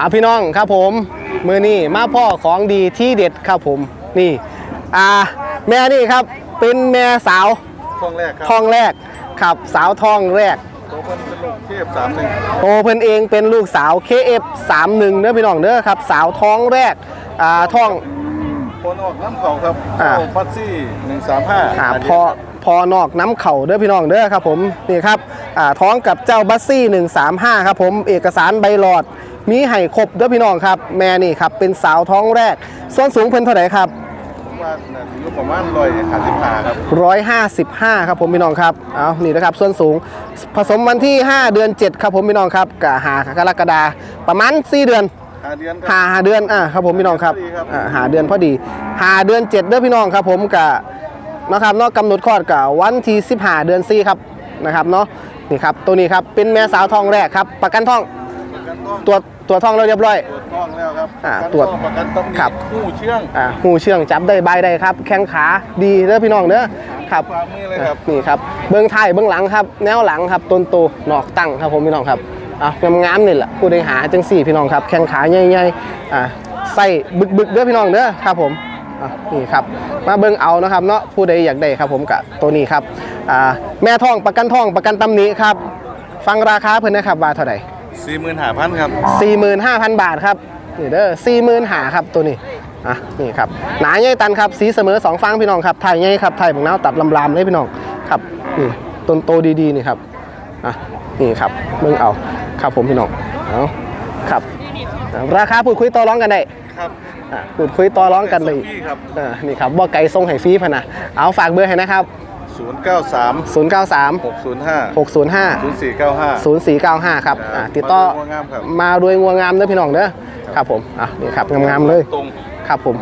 อ่าพี่น้องครับผมมือนี่มาพ่อของดีที่เด็ดครับผมนี่อ่าแม่นี่ครับเป็นแม่สาวช่วงแรกครับท้องแรกครับสาวท้องแรกตัวเพิ่นเป็นลูกเทพสามหนึ่งโตเพิ่นเองเป็นลูกสาว KF31 เด้อพี่น้องเด้อครับ สาวท้องแรกอ่าท้องโคนออกน้ำเขาครับอ่าเข้าฟัดซี่หนึ่งสามห้าอ่าพอพอนอกน้ำเข่าเด้อพี่น้องเด้อครับผมนี่ครับอ่าท้องกับเจ้าบัสซี่135ครับผมเอกสารใบหลอด มีให้ครบเด้อพี่น้องครับ แม่นี่ครับเป็นสาวท้องแรกส่วนสูงเพิ่นเท่าไหร่ครับว่าน่าจะอยู่ประมาณร้อยห้าสิบห้าครับ155ครับผมพี่น้องครับเอานี่นะครับส่วนสูงผสมวันที่ 5 เดือน 7 ครับผมพี่น้องครับกับหากรกฎาประมาณ 4 เดือนห้าเดือนคหารับหาเดือนอะครับผมพี่น้องครับพอดีครับอ่าหาเดือนพอดีหาเดือน7เด้อพี่น้องครับผมกับนะครับเนอกกำหนดคลอดกับวันที่15 เดือน4ครับนะครับเนาะนี่ครับตัวนี้ครับเป็นแม่สาวทองแรกครับประกันทอง ประกันต้องตัวตัวทองเราเรียบร้อย ตรวจท้องแล้วครับอ่าประกันตรวจต้องประกันต้องครับ หูเชื่องอ่าหูเชื่องจับได้ใบได้ครับ แข้งขาดีเด้อพี่น้องเด้อครับความมือเลยครับนี่ครับเบื้องท้ายเบื้องหลังครับ แนวหลังครับต้นโตหนอกตั้งครับผมพี่น้องครับอะงามๆนี่แหละผู้ใดหาจังสี่พี่น้องครับ แข้งขาใหญ่ๆอะใส่บึกๆเด้อพี่น้องเด้อครับผมอะนี่ครับมาเบิ่งเอานะครับเนาะผู้ใดอยากได้ครับผมกับตัวนี้ครับอ่าแม่ทองประกันทองประกันตำหนี้ครับ ฟังราคาเพิ่นนะครับว่าเท่าไหร่ สี่หมื่นห้าพันครับ45,000 บาทครับนี่เด้อ40,000หาครับตัวนี้อะนี่ครับหนาใหญ่ตันครับสีเสมอสองฟังพี่น้องครับไทยใหญ่ครับไทยบักนาวตับลำๆเลยพี่น้องครับนี่ต้นโตดีๆนี่ครับอะนี่ครับเบิ่งเอาครับผมพี่น้องเอาครับราคาพูดคุยต่อรองกันได้ครับอะพูดคุยต่อรองกันเลย พี่ครับอ่านี่ครับว่าไก่ทรงไห้ฟรีพะนะเอาฝากเบอร์ให้นะครับ ศูนย์เก้าสาม093 หกศูนย์ห้า605 ศูนย์สี่เก้าห้า 0495 ครับอ่าติดต่อมาดูงัวงามครับมาด้วยงัวงามเด้อพี่น้องเด้อครับผมอะนี่ครับงามๆเลยตรง ครับผม